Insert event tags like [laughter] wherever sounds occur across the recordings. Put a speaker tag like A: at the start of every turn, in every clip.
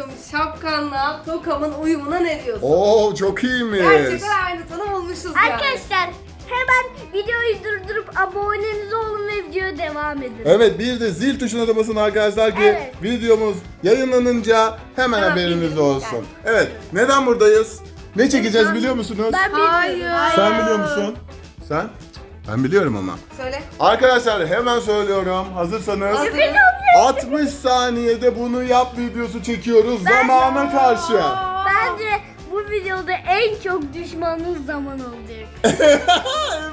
A: takım şapkanla tokamın uyumuna ne diyorsun?
B: Oo çok iyiymiş.
A: Gerçekten aynı tanı bulmuşuz yani.
C: Arkadaşlar hemen videoyu durdurup aboneniz olun ve videoya devam edin.
B: Evet bir de zil tuşuna da basın arkadaşlar ki
C: Evet.
B: videomuz yayınlanınca hemen
A: Hemen
B: haberiniz
A: bildirim
B: olsun. Evet neden buradayız? Ne çekeceğiz biliyor musunuz?
C: Ben bilmiyorum.
A: Hayır.
B: Sen biliyor musun? Sen? Ben biliyorum ama.
A: Söyle.
B: Arkadaşlar hemen söylüyorum. Hazırsanız
A: Hazırız.
B: 60 saniyede bunu yap videosu çekiyoruz zamana karşı.
C: Bence bu videoda en çok düşmanınız zaman olacak. [laughs]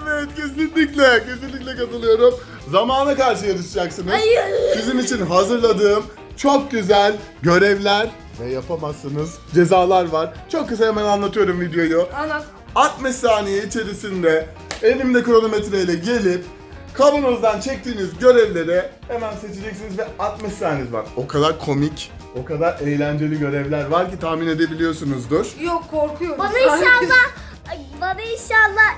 B: evet kesinlikle kesinlikle katılıyorum. Zamana karşı yarışacaksınız.
C: Hayır.
B: Sizin için hazırladığım çok güzel görevler ve yapamazsınız cezalar var. Çok kısa hemen anlatıyorum videoyu.
A: Anlat.
B: 60 saniye içerisinde elimde kronometreyle gelip kavanozdan çektiğiniz görevleri hemen seçeceksiniz ve 60 saniyeniz var. O kadar komik, o kadar eğlenceli görevler var ki tahmin edebiliyorsunuzdur.
A: Yok korkuyorum.
C: Bana inşallah bana inşallah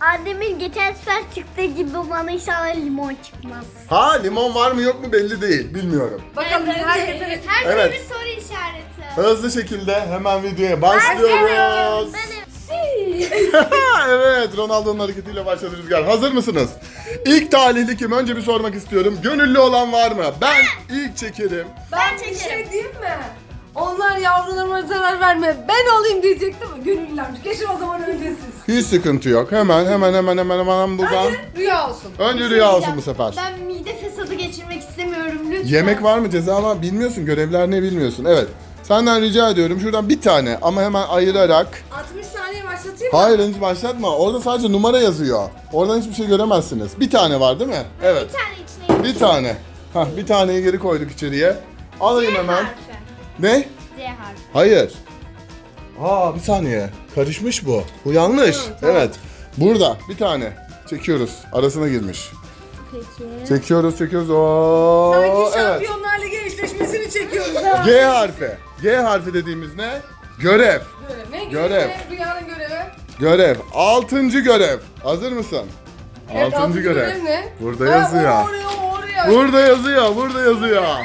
C: annemin geçen sefer çıktığı gibi bana inşallah limon çıkmaz.
B: Ha limon var mı yok mu belli değil, bilmiyorum.
A: Bakalım herkese
C: Her
B: Evet.
C: bir soru işareti.
B: Hızlı şekilde hemen videoya başlıyoruz.
C: Benim.
B: Evet, Ronaldo'nun hareketiyle başladı Rüzgar. Hazır mısınız? İlk talihli kim? Önce bir sormak istiyorum. Gönüllü olan var mı? Ben ilk çekerim.
A: Ben bir şey diyeyim mi? Onlar yavrularıma zarar verme. Ben olayım diyecektim ama. Geçin o zaman önce siz.
B: Hiç sıkıntı yok. Hemen hemen hemen hemen hemen buradan.
A: Hadi rüya olsun.
B: Önce rüya olsun bu sefer.
C: Ben mide fesadı geçirmek istemiyorum lütfen.
B: Yemek var mı ceza var bilmiyorsun. Görevler ne bilmiyorsun. Evet. Senden rica ediyorum şuradan bir tane ama hemen ayırarak.
A: 60 saniye başlatayım mı?
B: Hayır henüz başlatma. Orada sadece numara yazıyor. Oradan hiçbir şey göremezsiniz. Bir tane var değil mi? Evet.
C: Bir tane içine
B: Bir tane. Hah bir taneyi geri koyduk içeriye. Alayım hemen.
C: harfi.
B: Ne?
C: C harfi.
B: Hayır. Aa bir saniye. Karışmış bu. Bu yanlış.
A: Hı, tamam.
B: Evet. Burada bir tane. Çekiyoruz. Arasına girmiş.
C: Peki.
B: Çekiyoruz, çekiyoruz. Oo,
A: Sanki
B: evet.
A: Şampiyonlar Ligi eşleşmesini çekiyoruz.
B: G harfi. G harfi dediğimiz ne? Görev.
A: Görev. Ne
B: Görev.
A: Rüyanın görevi.
B: Görev. Altıncı görev. Hazır mısın?
A: Evet,
B: Altıncı görev.
A: ne?
B: Burada
A: Ha,
B: yazıyor.
A: Oraya oraya.
B: Burada yazıyor, burada yazıyor.
A: Hadi.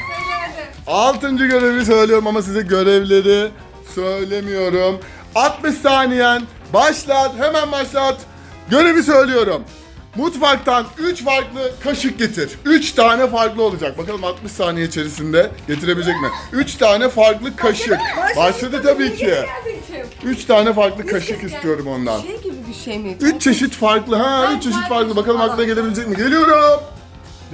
B: Altıncı görevi söylüyorum ama size görevleri söylemiyorum. 60 saniyen başlat, hemen başlat. Görevi söylüyorum. Mutfaktan 3 farklı kaşık getir. 3 tane farklı olacak. Bakalım 60 saniye içerisinde getirebilecek mi? 3 tane farklı kaşık. Başladı tabii ki.
A: Geldin kim?
B: 3 tane farklı kaşık istiyorum ondan.
A: Şey gibi bir şey mi?
B: 3 çeşit farklı. Ha,
A: Tamam,
B: 3 çeşit
A: farklı.
B: Bakalım aklına gelebilecek mi? Geliyorum.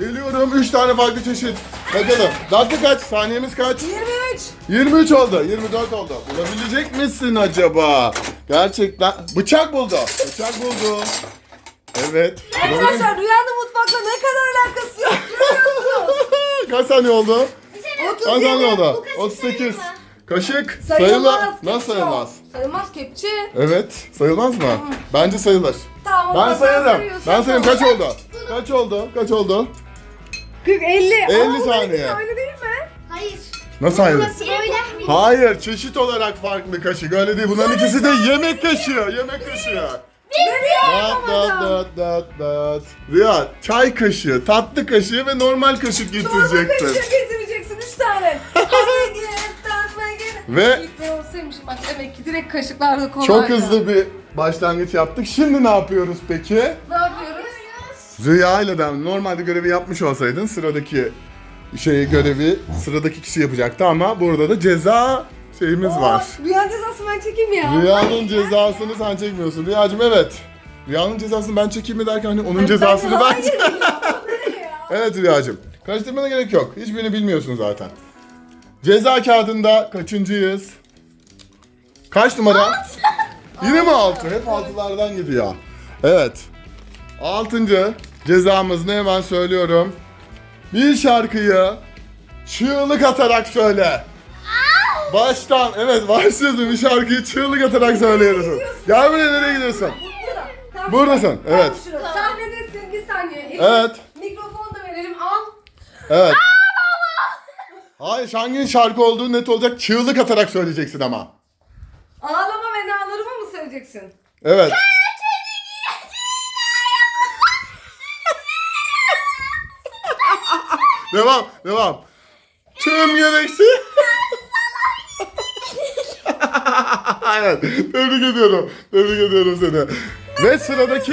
B: Geliyorum. 3 tane farklı çeşit. Bakalım. Dakika kaç? Saniyemiz kaç?
A: 23.
B: 23 oldu. 24 oldu. Bulabilecek misin acaba? Gerçekten. Bıçak buldu. Bıçak buldu. Evet.
A: Arkadaşlar rüyanın mutfakla ne kadar alakası yok. Görüyorsunuz. [laughs]
B: Kaç saniye oldu?
A: 37.
B: Kaç saniye oldu?
C: Bu kaşık
B: 38.
C: sayılır mı?
B: Kaşık
A: Sayılmaz.
B: sayılmaz. Nasıl sayılmaz?
A: Sayılmaz kepçe.
B: Evet. Sayılmaz mı? Bence sayılır.
A: Tamam.
B: Ben sayarım. Ben sayarım. Kaç oldu? Kaç oldu? Kaç oldu?
A: 40, 50.
B: 50
A: Aa, bu
B: saniye.
A: Aynı değil mi?
C: Hayır.
B: Nasıl?
C: Böyle.
B: Hayır, çeşit olarak farklı kaşık. Öyle değil. Bunların ikisi de yemek kaşığı. Yemek kaşığı. Dat dat dat dat dat. Rüya, çay kaşığı, tatlı kaşığı ve normal kaşık
A: Çorba
B: getirecektin.
A: kaşığı getireceksin 3 tane. [laughs] Hadi git, tatma git.
B: Ve
A: İlk ben olsaymışım bak demek ki direkt kaşıklarla kolay.
B: çok hızlı bir başlangıç yaptık. Şimdi ne yapıyoruz peki?
A: Ne yapıyoruz?
B: Rüya ile de normalde görevi yapmış olsaydın sıradaki şeyi görevi sıradaki kişi yapacaktı ama burada da ceza şeyimiz var.
A: Rüya cezası ben çekeyim ya.
B: Rüyanın cezasını sen çekmiyorsun. Rüyacığım evet. Rüyanın cezasını ben çekeyim mi derken hani onun cezasını ben
A: Hayır [laughs] ya.
B: Evet Rüyacığım. Karıştırmana gerek yok. Hiçbirini bilmiyorsun zaten. Ceza kağıdında kaçıncıyız? Kaç numara? Yine mi altı? Hep altılardan gidiyor. Evet. Altıncı cezamız ne hemen söylüyorum. Bir şarkıyı çığlık atarak söyle. Baştan evet başlıyorsun bir şarkıyı çığlık atarak söylüyorsun. Gel buraya nereye gidiyorsun?
A: Burada. Tamam.
B: Buradasın evet.
A: Şurada. Sahnedesin bir saniye.
B: Evet.
A: Mikrofonu da verelim al.
B: Evet. Hayır hanginin şarkı olduğu net olacak. Çığlık atarak söyleyeceksin ama.
A: Ağlama ve nağlarımı mı söyleyeceksin?
B: Evet. devam, devam. Tüm gereksiz. [laughs] Aynen. Tebrik ediyorum. Tebrik ediyorum seni. Ve sıradaki.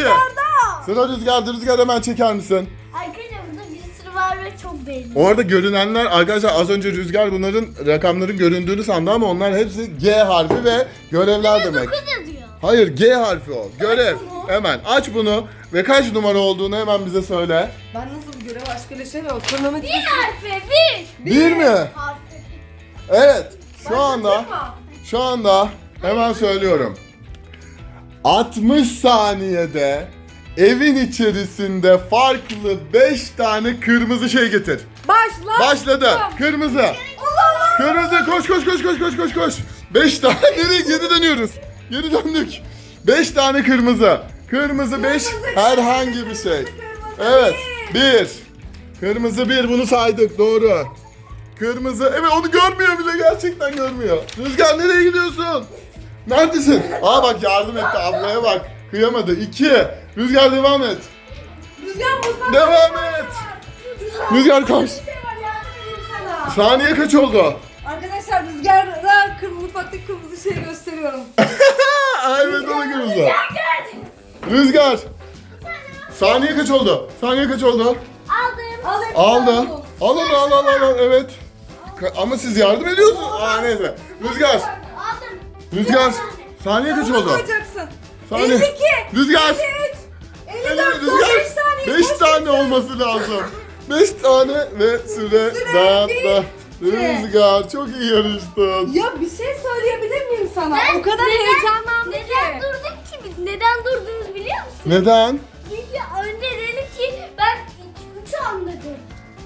B: Sıra Rüzgar'da. Rüzgar hemen çeker misin?
C: Arkadaşlar burada bir sürü var ve çok belli.
B: Orada görünenler arkadaşlar az önce Rüzgar bunların rakamların göründüğünü sandı ama onlar hepsi G harfi ve görevler demek.
C: Dokuz yazıyor.
B: Hayır G harfi o. Görev.
A: bunu.
B: Hemen aç bunu ve kaç numara olduğunu hemen bize söyle.
A: Ben nasıl bir görev aşkılaşamıyorum. Kronometre.
C: Bir harfi bir.
B: Bir mi?
C: Harfi.
B: Evet. Şu anda
A: mı?
B: Şu anda hemen söylüyorum. 60 saniyede evin içerisinde farklı 5 tane kırmızı şey getir.
A: Başla.
B: Başladı. Kırmızı.
A: Allah Allah.
B: Kırmızı koş koş koş koş koş koş koş. 5 tane [laughs] geri geri dönüyoruz. Geri döndük. 5 tane kırmızı. Kırmızı 5 herhangi bir şey. Evet. 1. Kırmızı 1 bunu saydık doğru. Kırmızı evet onu görmüyor bile gerçekten görmüyor. Rüzgar nereye gidiyorsun? Neredesin? Aa bak yardım etti ablaya bak. Kıyamadı. 2. Rüzgar devam et.
A: Rüzgar mutfakta
B: Devam
A: şey
B: et. Rüzgar koş.
A: Bir şey var yardım edeyim sana.
B: Saniye kaç oldu?
A: Arkadaşlar Rüzgar'a kırmızı mutfaktaki kırmızı şeyi gösteriyorum.
B: Aa, evet o da kırmızı. Rüzgar. Saniye kaç oldu? Saniye kaç oldu?
C: Aldım.
A: Al hepsini
B: Aldı.
A: al.
B: Al onu al al al al evet. Ama siz yardım ediyorsunuz. Aa neyse. Rüzgar.
C: Aldım.
B: Rüzgar. Saniye kaç oldu?
A: koyacaksın.
B: Saniye.
A: 52.
B: Rüzgar.
A: 53. 54. Son 5
B: Rüzgar.
A: saniye.
B: 5
A: Koş.
B: tane olması lazım. 5 tane ve süre
A: Süre
B: dağıttı.
A: bitti.
B: Rüzgar çok iyi yarıştın.
A: Ya bir şey söyleyebilir miyim sana?
C: Ben
A: o kadar
C: neden-
A: heyecanlandım
C: Neden
A: ki.
C: durduk ki? Neden durduğunuzu biliyor musun?
B: Neden?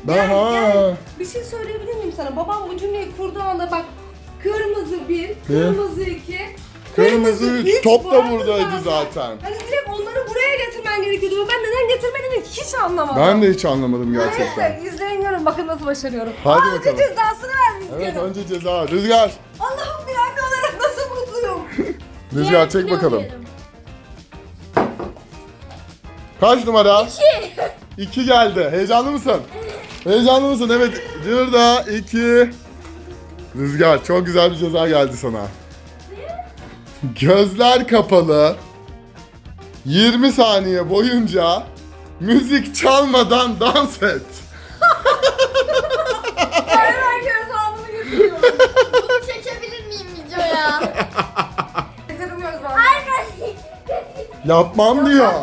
B: Daha.
A: gel. Bir şey söyleyebilir miyim sana? Babam bu cümleyi kurduğu anda bak kırmızı bir, kırmızı iki,
B: Kırmızı üç.
A: üç
B: Top da
A: vardı
B: buradaydı zaten.
A: Hani direkt onları buraya getirmen gerekiyordu. Ben neden getirmediğini hiç anlamadım.
B: Ben de hiç anlamadım gerçekten.
A: Neyse izleyin görün bakın nasıl başarıyorum.
B: Hadi
A: Önce
B: bakalım.
A: cezasını vermiş
B: Evet
A: evet,
B: önce ceza. Rüzgar.
A: Allah'ım bir anne olarak nasıl mutluyum. [laughs]
B: Rüzgar çek bakalım. Kaç numara?
C: İki.
B: 2 geldi. Heyecanlı mısın? Heyecanlı mısın? Evet. Burada 2. Rüzgar çok güzel bir ceza geldi sana. Gözler kapalı. 20 saniye boyunca müzik çalmadan dans et.
A: Hemen göz ağzını getiriyorum.
C: Bunu çekebilir miyim videoya?
A: Getirdim göz
C: ben...
B: Yapmam diyor.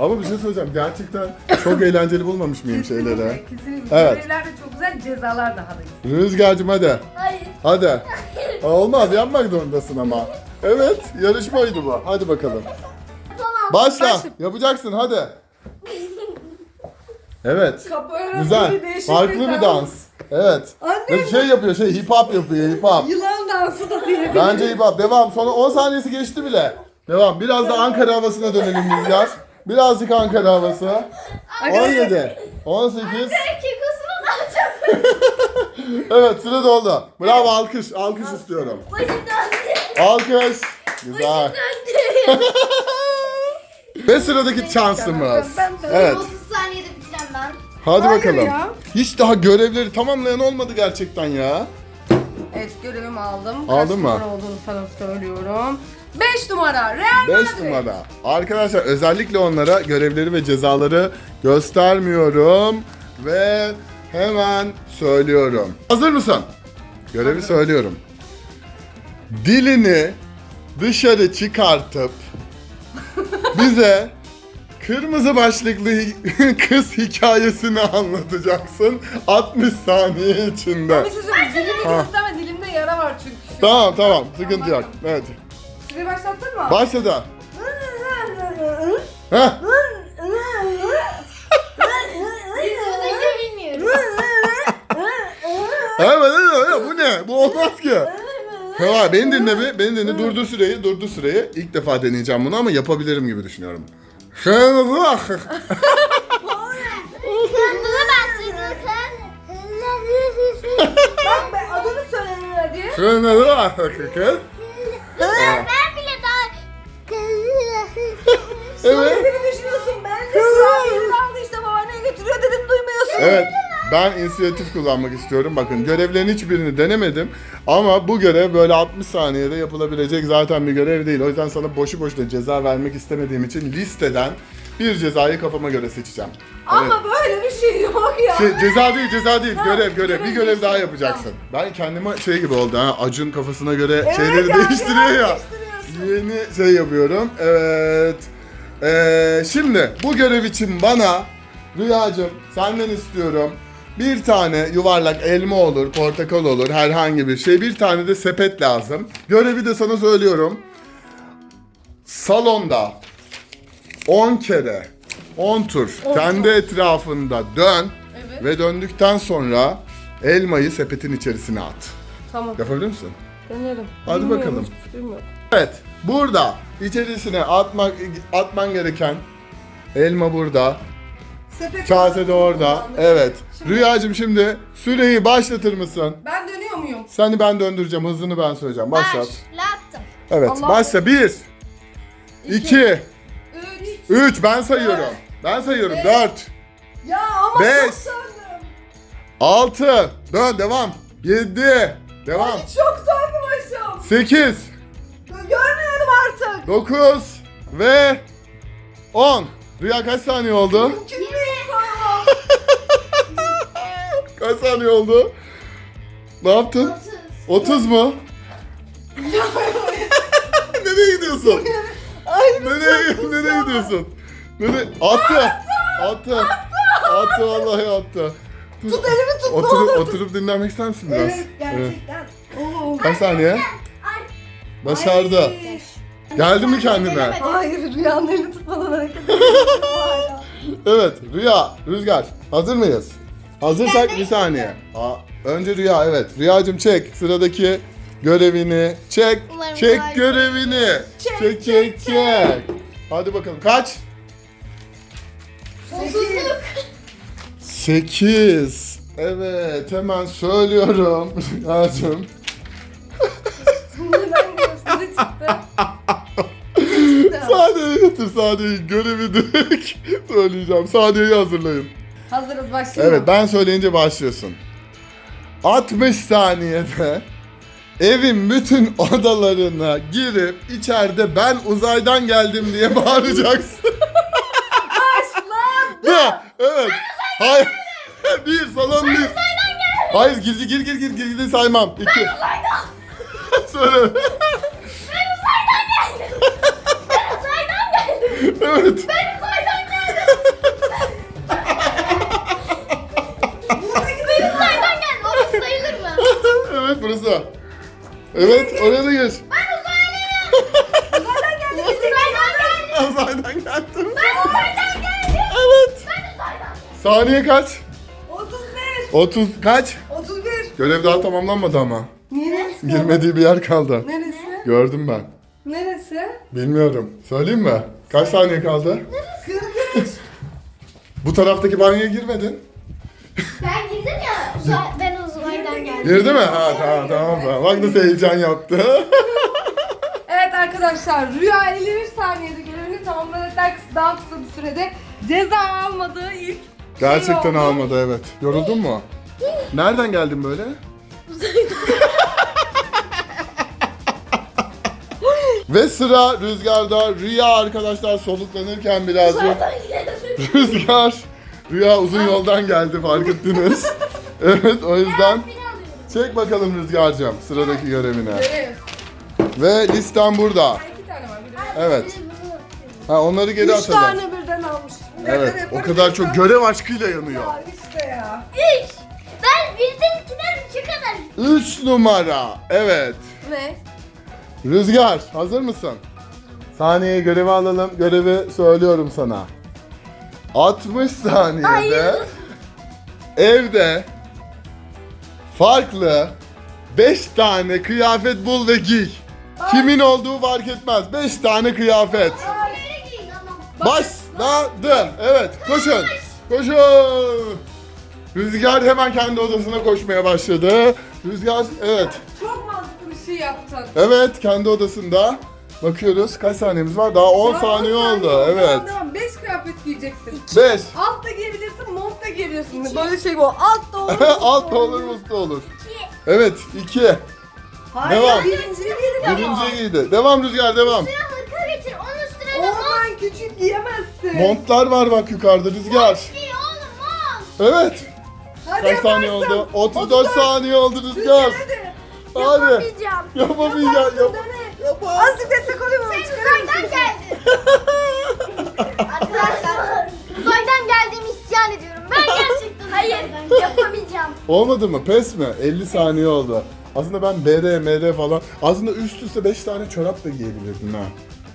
B: Ama bir şey söyleyeceğim. Gerçekten çok eğlenceli bulmamış mıyım şeyleri?
A: Kesinlikle.
B: Evet.
A: Görevler de çok güzel, cezalar daha da güzel.
B: Rüzgar'cığım hadi.
C: Hayır.
B: Hadi. Olmaz yapmak zorundasın ama. Evet yarışmaydı bu. Hadi bakalım.
C: Tamam.
B: Başla.
A: Başla.
B: Yapacaksın hadi. Evet.
A: Capoeira
B: Güzel.
A: değişik
B: Farklı bir dans. Evet.
A: Anne.
B: Ve şey yapıyor şey hip hop yapıyor hip hop.
A: Yılan dansı da diyebilirim.
B: Bence hip hop. Devam. Sonra 10 saniyesi geçti bile. Devam. Biraz da Ankara havasına dönelim Rüzgar. Birazcık Ankara havası. 17. 18.
C: Kekosunu da alacağım.
B: Evet süre doldu. Bravo alkış. Alkış istiyorum.
C: Başım döndü.
B: Alkış. Güzel.
C: Döndü. [laughs]
B: Ve sıradaki şansımız. Evet.
C: 30 saniyede bitireceğim ben.
B: Hadi
A: Hayır
B: bakalım.
A: ya.
B: Hiç daha görevleri tamamlayan olmadı gerçekten ya.
A: Evet görevimi aldım.
B: Aldın
A: Kaç
B: mı?
A: numara olduğunu sana söylüyorum. 5 numara Real
B: 5
A: Madrid.
B: numara. Arkadaşlar özellikle onlara görevleri ve cezaları göstermiyorum. Ve hemen söylüyorum. Hazır mısın? Görevi söylüyorum. Dilini dışarı çıkartıp [laughs] bize kırmızı başlıklı [laughs] kız hikayesini anlatacaksın 60 saniye içinde.
A: Şey söyleyeyim. Dilimi gösterme dilimde yara var çünkü.
B: Tamam tamam sıkıntı yok. Evet.
A: Süreyi başlattın mı?
B: Başladı. Heh. [laughs] Evet, evet, evet. Bu ne? Bu olmaz ki. Tamam, beni dinle bir. Beni dinle. Durdur süreyi, durdur süreyi. İlk defa deneyeceğim bunu ama yapabilirim gibi düşünüyorum.
C: Buna başladık.
A: Bak be adını söyleyin hadi.
B: Şöyle bak. Evet.
A: Söylediğini düşünüyorsun. Ben de Kıra birini aldı işte babaanneye götürüyor dedim duymuyorsun.
B: Evet. Ben inisiyatif kullanmak istiyorum. Bakın görevlerin hiçbirini denemedim. Ama bu görev böyle 60 saniyede yapılabilecek zaten bir görev değil. O yüzden sana boşu boşuna ceza vermek istemediğim için listeden bir cezayı kafama göre seçeceğim.
A: Ama böyle bir şey yok ya.
B: Şey, ceza değil, ceza değil.
A: Ha,
B: görev, görev. Bir görev daha
A: değiştir.
B: yapacaksın. Ben kendime şey gibi oldu ha. Acun kafasına göre
A: Evet
B: şeyleri değiştiriyor
A: ya,
B: ya.
A: değiştiriyorsun.
B: Yeni şey yapıyorum. Evet. Ee, şimdi bu görev için bana Rüyacığım senden istiyorum. Bir tane yuvarlak elma olur, portakal olur, herhangi bir şey. Bir tane de sepet lazım. Görevi de sana söylüyorum. Salonda 10 kere 10 tur
A: On
B: kendi etrafında dön
A: Evet.
B: ve döndükten sonra elmayı sepetin içerisine at.
A: Tamam.
B: Yapabilir misin?
A: Denerim.
B: Hadi
A: Bilmiyorum,
B: bakalım. Evet, burada içerisine atmak atman gereken elma burada.
A: Sepet
B: Kase de orada.
A: Kullandık.
B: Evet.
A: Şimdi-
B: Rüyacığım şimdi süreyi başlatır mısın?
A: Ben dönüyor muyum?
B: Seni ben döndüreceğim, hızını ben söyleyeceğim. Başlat.
C: Başlattım.
B: Evet,
A: Allah-
B: başla. 1 2
A: Üç.
B: 3 ben sayıyorum. Ben sayıyorum. 4
A: Ya ama
B: Beş.
A: çok.
B: 6 Dön devam. 7 Devam.
A: Ay, çok döndüm aşağım.
B: 8
A: Görmüyorum artık.
B: 9 ve 10 Rüya kaç saniye oldu?
A: Mümkün değil tamam. [laughs]
B: Kaç saniye oldu? Ne yaptın? 30 mu? [laughs] nereye gidiyorsun?
A: Ay
B: Nereye, nereye gidiyorsun? Nereye? Attı. Attı. Attı vallahi attı.
A: Tut elimi tut ne
B: Oturup,
A: olur.
B: oturup dinlenmek ister misin biraz?
A: Evet gerçekten. Oo.
B: Kaç saniye? Başardı.
A: Ay.
B: Geldi mi kendine?
A: Hayır rüyanın elini tutmadan hareket.
B: Evet Rüya, Rüzgar. Hazır mıyız? Hazırsak bir saniye. Aa, önce Rüya evet. Rüyacığım çek sıradaki görevini. Çek.
C: Umarım
B: Çek
C: kolay.
B: görevini.
A: Çek,
B: Çek çek çek. Hadi bakalım kaç?
C: Sonsuzluk.
B: 8. Evet hemen söylüyorum [laughs] Rüyacığım. Getir Sade'yi görevi direkt [laughs] söyleyeceğim. Sade'yi hazırlayın.
A: Hazırız başlayalım.
B: Evet ben söyleyince başlıyorsun. 60 saniyede evin bütün odalarına girip içeride ben uzaydan geldim diye [laughs] bağıracaksın.
A: Başla.
B: Ha, evet. Hayır. [laughs] Bir salon bir. Hayır gir gir gir gir gir gir saymam. İki. Söyle. Evet.
C: Benim uzaydan geldi. Orası sayılır mı?
B: evet burası. Evet oraya da gir.
C: Ben uzaylıyım. Uzaydan geldim. Uzaydan geldim.
B: Uzaydan geldim.
C: Ben uzaydan geldim.
B: Evet.
C: Ben uzaydan.
B: Saniye kaç?
A: 31.
B: 30 kaç?
A: 31.
B: Görev daha tamamlanmadı ama.
A: Neresi?
B: Girmediği bir yer kaldı.
A: Neresi?
B: Gördüm ben.
A: Neresi?
B: Bilmiyorum. Söyleyeyim mi? Kaç saniye kaldı?
A: 43.
B: Bu taraftaki banyoya girmedin.
C: Ben girdim ya. Uzay, ben uzaydan geldim.
B: Girdi mi? Ha tamam tamam. tamam. Bak nasıl heyecan yaptı. [laughs]
A: Evet arkadaşlar Rüya 51 saniyede görevini tamamladıktan daha kısa bir sürede ceza almadığı ilk
B: Gerçekten
A: şey oldu.
B: almadı evet. Yoruldun mu? Nereden geldin böyle? Ve sıra Rüzgar'da. Rüya arkadaşlar soluklanırken birazcık. Rüzgar. Rüya uzun yoldan geldi fark ettiniz. [laughs] evet o yüzden çek bakalım Rüzgar'cığım sıradaki görevine.
A: görev.
B: Ve listem burada.
A: Ha, iki tane var. Bir de.
B: Evet. Ha onları geri
A: Üç
B: atalım.
A: tane birden almış.
B: Evet o kadar çok görev aşkıyla yanıyor.
A: Ya işte ya.
C: Üç. Ben birden ikiden üçe kadar.
B: 3 numara. Evet.
A: Ne?
B: Rüzgar hazır mısın? Saniyeye görevi alalım. Görevi söylüyorum sana. 60 saniyede
C: Hayır.
B: evde farklı 5 tane kıyafet bul ve giy. Kimin olduğu fark etmez. 5 tane kıyafet.
C: Böyle giyin ama.
B: Başladı. Evet koşun. Koşun. Rüzgar hemen kendi odasına koşmaya başladı. Rüzgar evet.
A: Bir şey yaptın.
B: Evet kendi odasında. Bakıyoruz kaç saniyemiz var? Daha 10
A: Daha
B: saniye
A: on
B: oldu. Evet.
A: Tamam, 5 kıyafet giyeceksin.
B: 5.
A: Alt da giyebilirsin, mont da diyebilirsin. Böyle şey bu. Alt da olur. [laughs]
B: Alt da olur, üst de olur. Evet, iki.
A: Hayır,
B: Devam.
A: birinciyi yedik ama.
B: Birinci giydi. Devam Rüzgar, devam.
C: Sıra hırka getir. Onun üstüne de mont
A: Ondan küçük giyemezsin.
B: Montlar var bak yukarıda Rüzgar.
C: giy oğlum mont.
B: Evet.
A: Hadi
B: Kaç saniye oldu? 34 saniye oldu Rüzgar.
A: Hadi.
B: Hadi.
C: Yapamayacağım.
B: Yapamayacağım. Yap.
A: Dene. Azıcık destek olayım mı? Çıkarır
C: Uzaydan
A: mısın?
C: geldi. [laughs] Arkadaşlar uzaydan geldiğimi isyan ediyorum. Ben [laughs] gerçekten Hayır yapamayacağım.
B: Olmadı mı? Pes mi? 50 saniye oldu. Aslında ben BR, MR falan. Aslında üst üste 5 tane çorap da giyebilirdim ha.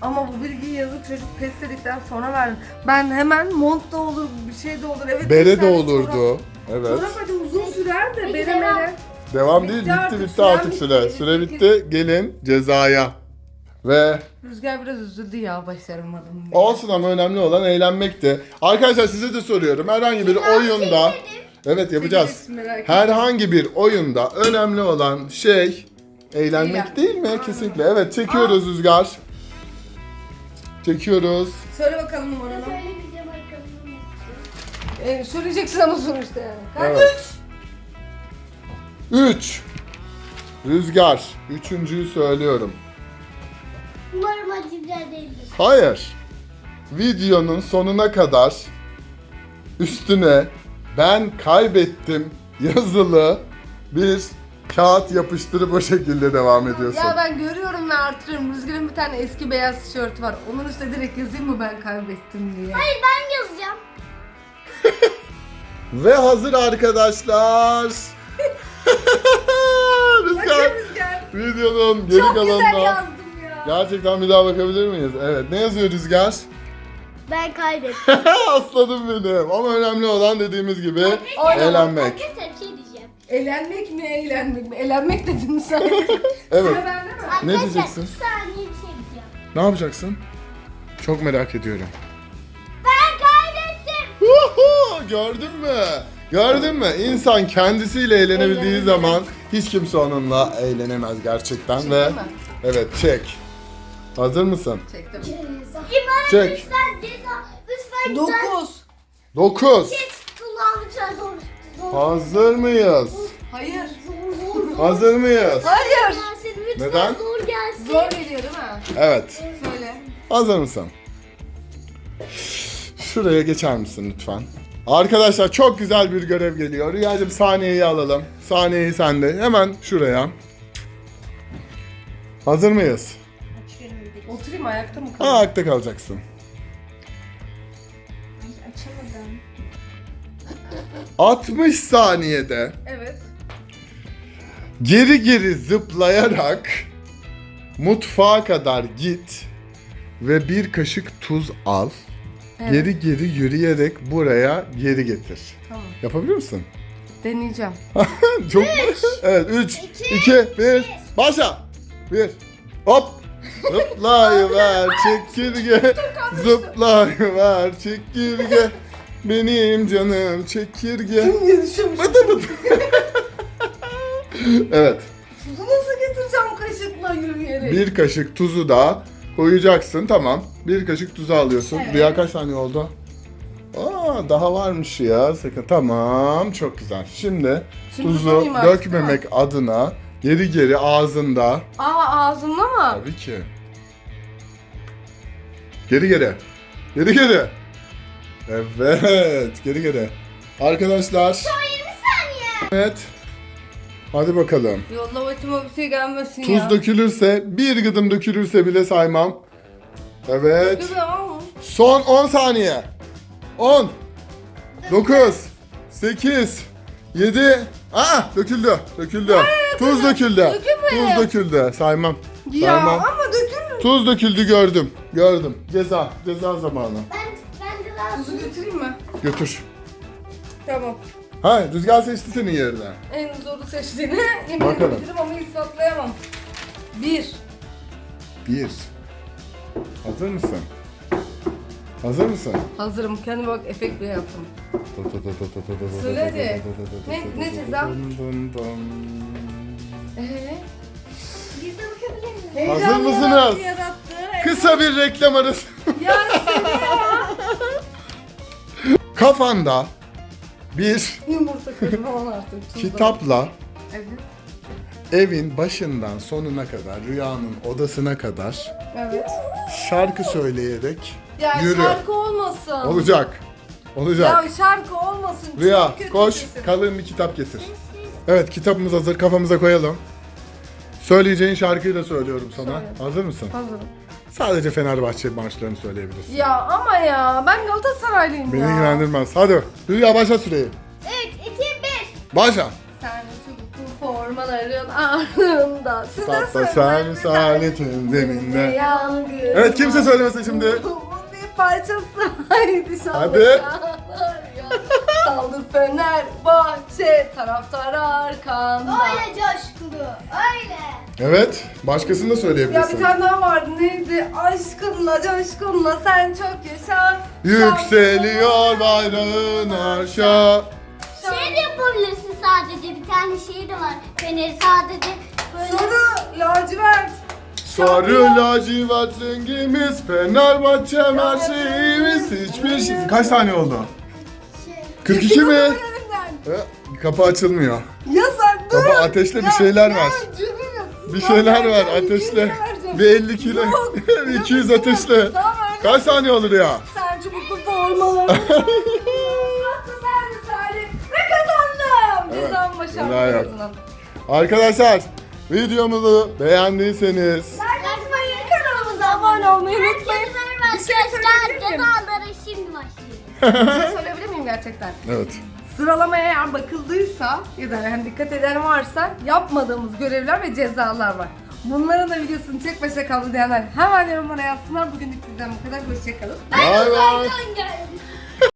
A: Ama bu bilgiyi yazık çocuk pes dedikten sonra verdim. Ben hemen mont da olur, bir şey de olur. Evet.
B: Bere
A: bir
B: de
A: tane
B: olurdu.
A: Çorap,
B: Evet.
A: çorap hadi uzun sürer de
C: Peki,
A: bere mere.
B: Devam değil,
A: Bitti
B: bitti
A: artık,
B: bitti
A: süren
B: artık
A: bitti.
B: süre. Süre bitti. Gelin cezaya. Ve
A: Rüzgar biraz üzüldü ya başaramadım. diye.
B: olsun ama önemli olan eğlenmekti. Arkadaşlar size de soruyorum. Herhangi bir oyunda Evet yapacağız. Herhangi bir oyunda önemli olan şey eğlenmek
A: Eğlen.
B: değil mi? Kesinlikle. Evet çekiyoruz Rüzgar. Çekiyoruz.
A: Söyle bakalım numaranı. Ee, söyleyeceksin ama sonuçta yani. Kaç?
B: Evet. 3 Rüzgar. Üçüncüyü söylüyorum.
C: Umarım acılar değildir.
B: Hayır. Videonun sonuna kadar üstüne ben kaybettim yazılı bir kağıt yapıştırıp o şekilde devam ediyorsun.
A: Ya ben görüyorum ve artırıyorum. Rüzgar'ın bir tane eski beyaz tişörtü var. Onun üstüne direkt yazayım mı ben kaybettim diye.
C: Hayır ben yazacağım. [laughs]
B: Ve hazır arkadaşlar. [laughs] Rüzgar
A: Rüzgar.
B: videonun geri
A: Çok güzel
B: kalanına
A: yazdım ya.
B: gerçekten bir daha bakabilir miyiz? Evet ne yazıyor Rüzgar?
C: Ben kaybettim. [laughs]
B: Aslanım benim ama önemli olan dediğimiz gibi
A: Oynamak.
B: eğlenmek.
C: Arkadaşlar bir şey diyeceğim.
A: Eğlenmek mi eğlenmek mi? Eğlenmek dedin sen. [laughs]
B: Evet
A: Sıra bende mi?
C: Arkadaşlar
B: diyeceksin?
C: bir saniye bir şey diyeceğim.
B: ne yapacaksın? Çok merak ediyorum.
C: Ben kaybettim.
B: Gördün mü? Gördün mü? İnsan kendisiyle eğlenebildiği
A: Eğlenebilir.
B: zaman hiç kimse onunla eğlenemez gerçekten ve
A: mi?
B: evet çek. Hazır mısın?
A: Çektim.
C: İman
B: Çek.
C: lütfen ceza. Lütfen güzel.
A: 9.
B: 9.
C: Geç kulağımı çal zor. Zor.
B: Hazır mıyız?
A: Hayır.
C: Zor zor zor.
B: Hazır mıyız?
A: Hayır.
C: Gelsin, lütfen
B: Neden?
C: zor gelsin.
A: Zor geliyor değil mi?
B: Evet.
A: Söyle.
B: Hazır mısın? Şuraya geçer misin lütfen? Arkadaşlar çok güzel bir görev geliyor. Rüyacığım saniyeyi alalım. Saniyeyi sende. Hemen şuraya. Hazır mıyız?
A: Oturayım ayakta mı
B: Ha,
A: kalayım?
B: ayakta kalacaksın.
C: Açamadım.
B: 60 saniyede
A: Evet.
B: geri geri zıplayarak mutfağa kadar git ve bir kaşık tuz al.
A: Evet.
B: Geri geri yürüyerek buraya geri getir.
A: Tamam.
B: Yapabilir misin?
A: Deneyeceğim. [laughs]
B: Çok Evet 3 2 1 başla. 1 Hop Zıplayıver [laughs] çekirge Zıplayıver çekirge Benim canım çekirge
A: Niye düşünmüş?
B: Bıdı bıdı. [laughs] Evet
A: Tuzu nasıl getireceğim kaşıkla yürüyerek?
B: bir kaşık tuzu da koyacaksın tamam. Bir kaşık tuzu alıyorsun.
A: Evet.
B: Rüya kaç saniye oldu? Aa daha varmış ya. Sakın. Tamam çok güzel. Şimdi,
A: Şimdi
B: tuzu
A: artık,
B: dökmemek adına geri geri ağzında
A: Aa ağzımda mı?
B: Tabii ki. Geri geri. Geri geri. Evet, geri geri. Arkadaşlar.
C: 20 saniye.
B: Evet. Hadi bakalım.
A: Yolla başıma bir şey gelmesin
B: Tuz
A: ya.
B: dökülürse, bir gıdım dökülürse bile saymam. Evet.
A: Güzel ama.
B: Son 10 saniye. 10 9 8 7 Ah döküldü. Döküldü. Tuz döküldü.
A: dökülmedi.
B: Tuz döküldü. Saymam.
A: Ya
B: Saymam.
A: ama dökülmüyor.
B: Tuz döküldü gördüm. Gördüm. Ceza. Ceza zamanı.
C: Ben ben de lazım.
A: Tuzu götüreyim mi?
B: Götür.
A: Tamam.
B: Ha Rüzgar seçti senin yerine.
A: En zoru seçtiğini yemin
B: Bakalım.
A: edebilirim ama ispatlayamam. Bir.
B: Bir. Hazır mısın? Hazır mısın?
A: Hazırım. Kendime bak efekt bile yaptım. Söyle hadi. Ne- ne ceza? Ee?
C: Biz de bakabilir miyiz?
A: Heyecan
B: Hazır mısınız?
A: yarattı, yarattı.
B: Kısa bir reklam arası.
A: Ya seni ya.
B: Kafanda Bir
A: Yumurta falan artık. tuzla.
B: kitapla
A: Evet.
B: evin başından sonuna kadar, rüyanın odasına kadar
A: Evet.
B: şarkı söyleyerek
A: Ya
B: yürü.
A: şarkı olmasın.
B: Olacak. Olacak.
A: Ya şarkı olmasın. Çok
B: Rüya
A: kötü
B: koş
A: sesim.
B: kalın bir kitap getir. Evet kitabımız hazır kafamıza koyalım. Söyleyeceğin şarkıyı da söylüyorum sana. Hazır mısın?
A: Hazırım.
B: Sadece Fenerbahçe maçlarını söyleyebilirsin.
A: Ya ama ya ben Galatasaraylıyım
B: Beni
A: ya.
B: ilgilendirmez. Hadi Rüya başla süreyi.
C: 3, 2, 1.
B: Başla.
A: Sen çubuklu formaların ardında. Size
B: Tatlı sen saletin zeminde.
A: Yangın.
B: Evet kimse söylemesin şimdi.
A: Bunun bir parçası haydi şanlı
B: Hadi.
A: yanar ya. Saldır Fenerbahçe taraftar arkanda.
C: Öyle coşkulu. Öyle.
B: Evet başkasını da
A: Ya bir
B: söyleyebilirsin.
A: tane daha vardı neydi? Aşkınla coşkunla sen çok yaşa.
B: Yükseliyor bayrağın aşağı.
C: Şey de yapabilirsin sadece. Bir tane şey de var. Feneri sadece böyle.
A: Sarı lacivert.
B: Sarı lacivert rengimiz, Fenerbahçe her şeyimiz, hiçbir şey... Kaç tane oldu?
C: Şey.
B: 42 mi?
A: Elimden.
B: Kapı açılmıyor.
A: Ya sen dur.
B: Baba, ateşle bir
A: Ya,
B: şeyler
A: ya,
B: var.
A: canım yok.
B: Bir şeyler
A: iki
B: ateşle. Bir 50 kilo,
A: Yok,
B: bir
A: yok,
B: 200
A: yok.
B: ateşle.
A: Tamam öyle.
B: Kaç saniye olur ya?
A: Sen çubuklu formaları. Tatlı [laughs] sen Salih. Ve kazandım.
B: Evet,
A: Cezam
B: helal. Arkadaşlar videomuzu beğendiyseniz
A: Unutmayın kanalımıza abone olmayı unutmayın.
C: Merhaba
A: Bir şey
C: arkadaşlar.
A: söyleyebilir miyim?
C: Cezalara şimdi başlıyoruz.
A: Bir şey söyleyebilir miyim gerçekten?
B: Evet.
A: Sıralamaya eğer bakıldıysa ya da hani dikkat eden varsa yapmadığımız görevler ve cezalar var. Bunların da videosunu tek başa kaldı diyenler hemen yorumlara yazsınlar. Bugünlük bizden bu kadar. Hoşçakalın.
B: Bay bay.
C: Gönderdim.